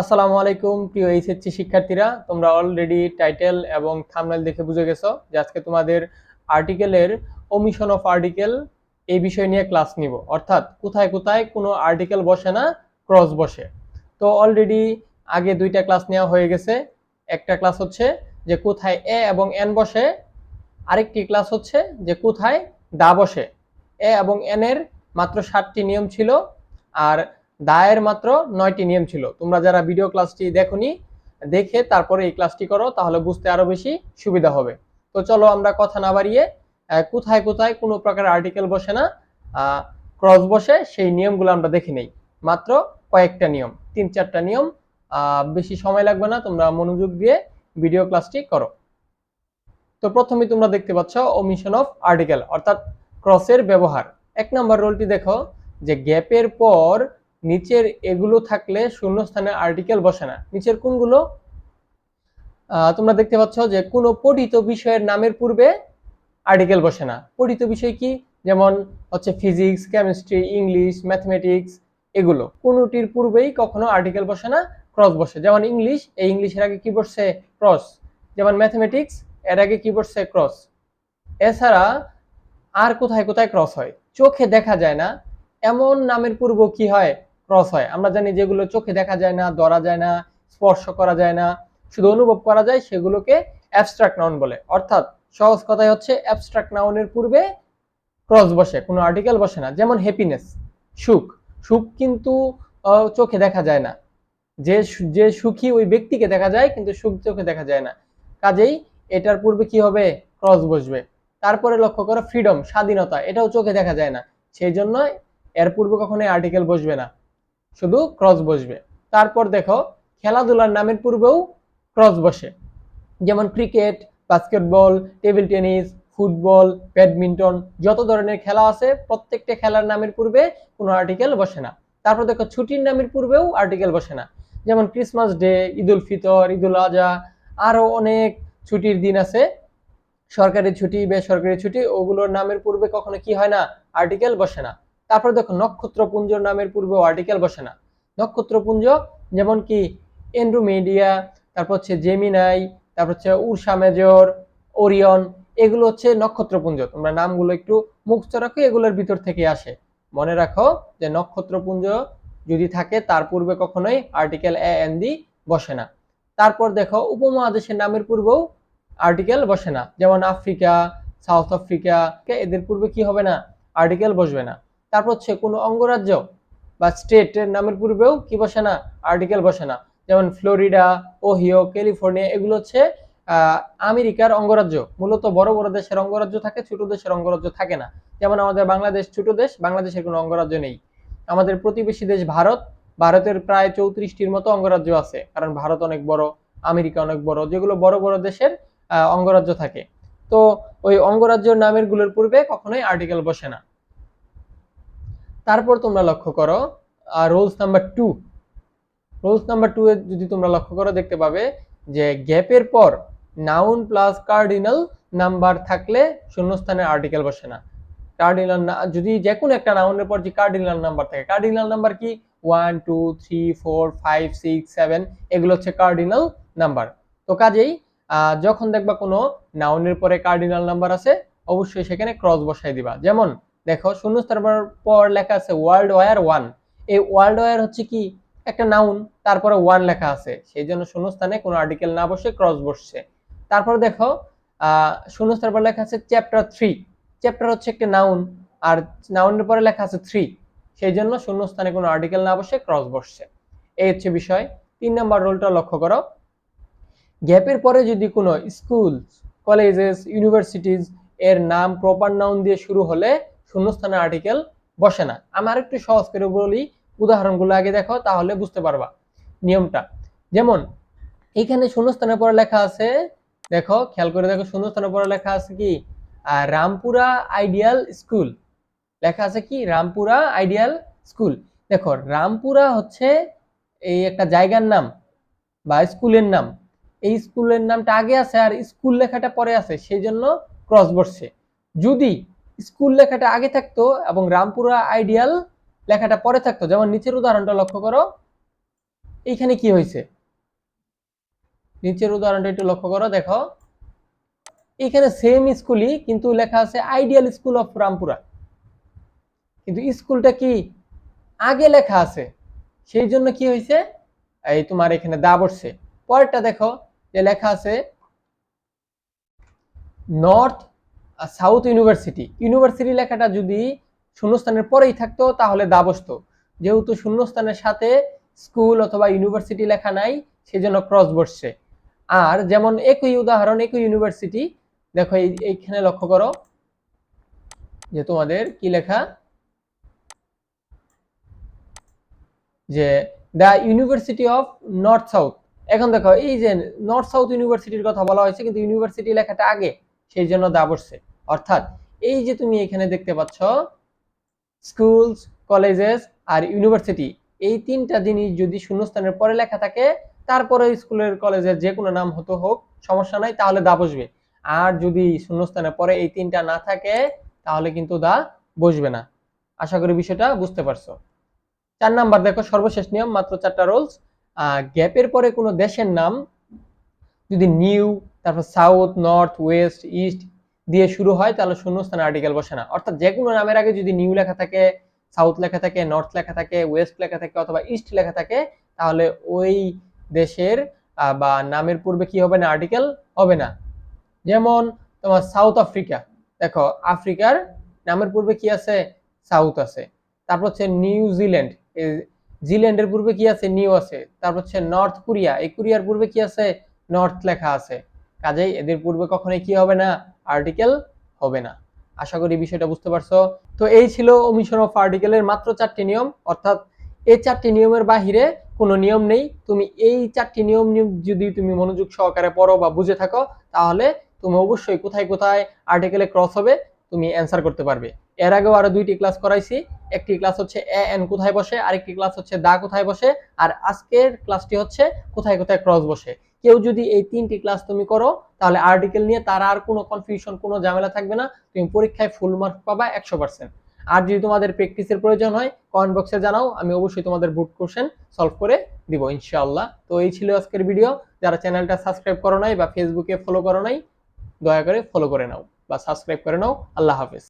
আসসালামু আলাইকুম, প্রিয় এইচএসসি শিক্ষার্থীরা। তোমরা অলরেডি টাইটেল এবং থাম্বনেল দেখে বুঝে গেছো যে আজকে তোমাদের আর্টিকেলের ওমিশন অফ আর্টিকেল এই বিষয় নিয়ে ক্লাস নিব। অর্থাৎ কোথায় কোথায় কোনো আর্টিকেল বসে না ক্রস বসে। তো অলরেডি আগে দুইটা ক্লাস নেওয়া হয়ে গেছে। একটা ক্লাস হচ্ছে যে কোথায় এ এবং এন বসে। আরেকটি ক্লাস হচ্ছে যে কোথায় দা বসে। এ এবং এন এর মাত্র সাতটি নিয়ম ছিল। আর দায়ের মাত্র নয়টি নিয়ম ছিল। তোমরা যারা ভিডিও ক্লাসটি দেখোনি, দেখে তারপরে এই ক্লাসটি করো, তাহলে বুঝতে আরও বেশি সুবিধা হবে। তো চলো আমরা কথা না বাড়িয়ে কোথায় কোথায় কোনো প্রকার আর্টিকেল বসে না ক্রস বসে, সেই নিয়মগুলো আমরা দেখে নেই। মাত্র কয়েকটা নিয়ম, তিন চারটা নিয়ম বেশি সময় লাগবে না, তোমরা মনোযোগ দিয়ে ভিডিও ক্লাসটি করো। তো প্রথমে তোমরা দেখতে পাচ্ছ ওমিশন অফ আর্টিকেল অর্থাৎ ক্রসের ব্যবহার। এক নম্বর রোলটি দেখো, যে গ্যাপের পর নিচের এগুলো থাকলে শূন্যস্থানে আর্টিকেল বসে না। নিচের কোনগুলো? তোমরা দেখতে পাচ্ছ যে কোনো পঠিত বিষয়ের নামের পূর্বে আর্টিকেল বসে না। পঠিত বিষয় কি? যেমন হচ্ছে ফিজিক্স কেমিস্ট্রি ইংলিশ ম্যাথমেটিক্স এগুলো। কোনোটির পূর্বেই কখনো আর্টিকেল বসে না ক্রস বসে। যেমন ইংলিশ এই ইংলিশের আগে কি বসছে? ক্রস যেমন ম্যাথমেটিক্স এর আগে কি বসছে? ক্রস এছাড়া আর কোথায় কোথায় ক্রস হয়? চোখে দেখা যায় না। এমন নামের পূর্ব কি হয়? ক্রস হয়। আমরা জানি যেগুলো চোখে দেখা যায় না, ধরা যায় না, স্পর্শ করা যায় না, শুধু অনুভব করা যায় সেগুলোকে অ্যাবস্ট্রাক্ট নাউন বলে। অর্থাৎ সহজ কথাই হচ্ছে অ্যাবস্ট্রাক্ট নাউনের পূর্বে ক্রস বসে, কোনো আর্টিকেল বসে না। যেমন হ্যাপিনেস সুখ। সুখ কিন্তু চোখে দেখা যায় না। যে যে সুখী ওই ব্যক্তিকে দেখা যায়, কিন্তু সুখ চোখে দেখা যায় না। কাজেই এটার পূর্বে কি হবে? ক্রস বসবে। তারপরে লক্ষ্য করো ফ্রিডম স্বাধীনতা, এটাও চোখে দেখা যায় না। সেই জন্য এর পূর্বে কখনোই আর্টিকেল বসবে না। শুধু ক্রস বসবে। তারপর দেখো, খেলাধুলার নামের পূর্বেও ক্রস বসে। যেমন cricket basketball table tennis football badminton যত ধরনের খেলা আছে, প্রত্যেকটা খেলার নামের পূর্বে কোনো আর্টিকেল বসে না। তারপর দেখো, ছুটির নামের পূর্বেও আর্টিকেল বসে না। যেমন ক্রিসমাস ডে ঈদুল ফিতর ঈদুল আজহা আরও অনেক ছুটির দিন আছে। সরকারি ছুটি, বেসরকারি ছুটি, ওগুলোর নামের পূর্বে কখনো কি হয় না? আর্টিকেল বসে না। তারপর দেখো নক্ষত্রপুঞ্জ নামের পূর্বেও আর্টিকেল বসে না। নক্ষত্রপুঞ্জ যেমন কি এন্ড্রোমেডিয়া তারপর হচ্ছে জেমিনাই তারপর হচ্ছে উর্সা মেজর ওরিয়ন এগুলো হচ্ছে নক্ষত্রপুঞ্জ। তোমরা নামগুলো একটু মুখস্থ রাখো, এগুলোর ভিতর থেকে আসে। মনে রাখো যে নক্ষত্রপুঞ্জ যদি থাকে, তার পূর্বে কখনোই আর্টিকেল এ এন দি বসে না। তারপর দেখো উপমহাদেশের নামের পূর্বেও আর্টিকেল বসে না। যেমন আফ্রিকা সাউথ আফ্রিকা এদের পূর্বে কি হবে না? আর্টিকেল বসবে না। তারপর হচ্ছে কোনো অঙ্গরাজ্য বা স্টেটের নামের পূর্বেও কি বসে না? আর্টিকেল বসে না। যেমন ফ্লোরিডা, ওহিও, ক্যালিফোর্নিয়া, এগুলো হচ্ছে আমেরিকার অঙ্গরাজ্য। মূলত বড় বড় দেশের অঙ্গরাজ্য থাকে, ছোট দেশের অঙ্গরাজ্য থাকে না। যেমন আমাদের বাংলাদেশ ছোট দেশ, বাংলাদেশের কোনো অঙ্গরাজ্য নেই। আমাদের প্রতিবেশী দেশ ভারত, ভারতের প্রায় চৌত্রিশটির মতো অঙ্গরাজ্য আছে। কারণ ভারত অনেক বড়, আমেরিকা অনেক বড়, যেগুলো বড় বড় দেশের অঙ্গরাজ্য থাকে। তো ওই অঙ্গরাজ্যের নামেরগুলোর পূর্বে কখনোই আর্টিকেল বসে না। তারপর তোমরা লক্ষ্য করো rules number two rules number two এ যদি তোমরা লক্ষ্য করো, দেখতে পাবে যে গ্যাপের পর নাউন প্লাস কার্ডিনাল নাম্বার থাকলে শূন্যস্থানে আর্টিকেল বসে না। কার্ডিনাল যদি যে কোনো একটা নাউনের পর যে কার্ডিনাল নাম্বার থাকে কার্ডিনাল নাম্বার কি? One two three four five six seven এগুলো হচ্ছে কার্ডিনাল নাম্বার তো কাজেই যখন দেখবা কোনো নাউনের পরে কার্ডিনাল নাম্বার আছে, অবশ্যই সেখানে ক্রস বসাই দিবা। যেমন দেখো শূন্য শূন্যস্থান পর লেখা আছে ওয়ার্ল্ড ওয়ার ওয়ান এই ওয়ার্ল্ড ওয়ার হচ্ছে কি? একটা নাউন তারপরে ওয়ান লেখা আছে। সেই জন্য শূন্যস্থানে কোনো আর্টিকেল না বসে ক্রস বসছে। তারপর দেখো আহ শূন্যস্থান পর লেখা আছে চ্যাপ্টার থ্রি চ্যাপ্টার হচ্ছে একটা নাউন আর নাউনের পরে লেখা আছে থ্রি সেই জন্য শূন্যস্থানে কোনো আর্টিকেল না বসে ক্রস বসছে। এই হচ্ছে বিষয়। তিন নম্বর রোলটা লক্ষ্য করো। গ্যাপের পরে যদি কোনো স্কুল কলেজেস ইউনিভার্সিটিজ এর নাম প্রপার নাউন দিয়ে শুরু হলে শূন্যস্থানে আর্টিকেল বসে না। আমি আরেকটু সহজ করে বলি, উদাহরণগুলো আগে দেখো, তাহলে বুঝতে পারবা নিয়মটা। যেমন এইখানে শূন্যস্থানের পরে লেখা আছে, দেখো, খেয়াল করে দেখো, শূন্যস্থানের পরে লেখা আছে কি? রামপুরা আইডিয়াল স্কুল লেখা আছে কি? রামপুরা আইডিয়াল স্কুল দেখো, রামপুরা হচ্ছে এই একটা জায়গার নাম বা স্কুলের নাম। এই স্কুলের নামটা আগে আছে আর স্কুল লেখাটা পরে আছে সেই জন্য ক্রস বসছে। যদি স্কুল লেখাটা আগে থাকতো এবং রামপুরা আইডিয়াল লেখাটা পরে থাকতো। যেমন নিচের উদাহরণটা লক্ষ্য করো। এইখানে কি হয়েছে? নিচের উদাহরণটা একটু লক্ষ্য করো, দেখো। এখানে সেম স্কুলই, কিন্তু লেখা আছে আইডিয়াল স্কুল অফ রামপুরা। কিন্তু স্কুলটা কি আগে লেখা আছে? সেই জন্য কি হয়েছে? এই তোমার এখানে দা বসছে। পরেরটা দেখো, যে লেখা আছে, নর্থ সাউথ ইউনিভার্সিটি। ইউনিভার্সিটি লেখাটা যদি শূন্যস্থানের পরেই থাকতো, তাহলে দা বসতো যেহেতু শূন্যস্থানের সাথে স্কুল অথবা ইউনিভার্সিটি লেখা নাই, সেজন্য ক্রস বসছে। আর যেমন একই উদাহরণ, একই ইউনিভার্সিটি, দেখো এই, এইখানে লক্ষ্য করো যে তোমাদের কি লেখা? যে the university of north south এখন দেখো, এই যে নর্থ সাউথ ইউনিভার্সিটির কথা বলা হয়েছে, কিন্তু ইউনিভার্সিটি লেখাটা আগে। সেই জন্য দা বসছে অর্থাৎ এই যে তুমি এখানে দেখতে পাচ্ছ স্কুলস কলেজেস আর ইউনিভার্সিটি এই তিনটা জিনিস যদি শূন্যস্থানের পরে লেখা থাকে, তারপরে স্কুলের কলেজের যে কোনো নাম হতো হোক, সমস্যা নাই, তাহলে দা বসবে আর যদি শূন্যস্থানের পরে এই তিনটা না থাকে, তাহলে কিন্তু দা বসবে না। আশা করি বিষয়টা বুঝতে পারছ। চার নাম্বার, দেখো সর্বশেষ নিয়ম, মাত্র চারটা রোলস গ্যাপের পরে কোনো দেশের নাম যদি নিউ তারপর সাউথ নর্থ ওয়েস্ট ইস্ট দিয়ে শুরু হয়, তাহলে শূন্যস্থানে আর্টিকেল বসে না। অর্থাৎ যে কোনো নামের আগে যদি নিউ লেখা থাকে সাউথ লেখা থাকে নর্থ লেখা থাকে ওয়েস্ট লেখা থাকে অথবা ইস্ট লেখা থাকে, তাহলে ওই দেশের বা নামের পূর্বে কি হবে না আর্টিকেল হবে না। যেমন তোমার সাউথ আফ্রিকা দেখো আফ্রিকার নামের পূর্বে কি আছে? সাউথ আছে। তারপর হচ্ছে নিউজিল্যান্ড জিল্যান্ডের পূর্বে কি আছে? নিউ আছে। তারপর হচ্ছে নর্থ কোরিয়া এই কোরিয়ার পূর্বে কি আছে? নর্থ লেখা আছে। কাজেই এদের পূর্বে কখনোই কি হবে না আর্টিকেল হবে না। আশা করি বিষয়টা বুঝতে পারছ। তো এই ছিল ওমিশন অফ আর্টিকেলের মাত্র চারটি নিয়ম, অর্থাৎ এই চারটি নিয়মের বাহিরে কোনো নিয়ম নেই। তুমি এই চারটি নিয়ম যদি তুমি মনোযোগ সহকারে পড়ো বা বুঝে থাকো, তাহলে তুমি অবশ্যই কোথায় কোথায় আর্টিকেলে ক্রস হবে, তুমি অ্যান্সার করতে পারবে। এর আগেও আরও দুইটি ক্লাস করাইছি। একটি ক্লাস হচ্ছে এ এন কোথায় বসে, আরেকটি ক্লাস হচ্ছে দা কোথায় বসে, আর আজকের ক্লাসটি হচ্ছে কোথায় কোথায় ক্রস বসে। কেউ যদি এই তিনটি ক্লাস তুমি করো, তাহলে আর্টিকেল নিয়ে তার আর কোনো কনফিউশন কোনো ঝামেলা থাকবে না। তুমি পরীক্ষায় ফুল মার্ক পাবা একশো পার্সেন্ট আর যদি তোমাদের প্র্যাকটিসের প্রয়োজন হয় কমেন্ট বক্সে জানাও, আমি অবশ্যই তোমাদের বুট কোশ্চেন সলভ করে দিব, ইনশাআল্লাহ। তো এই ছিল আজকের ভিডিও যারা চ্যানেলটা সাবস্ক্রাইব করো নাই বা ফেসবুকে ফলো করো নাই, দয়া করে ফলো করে নাও বা সাবস্ক্রাইব করে নাও। আল্লাহ হাফেজ।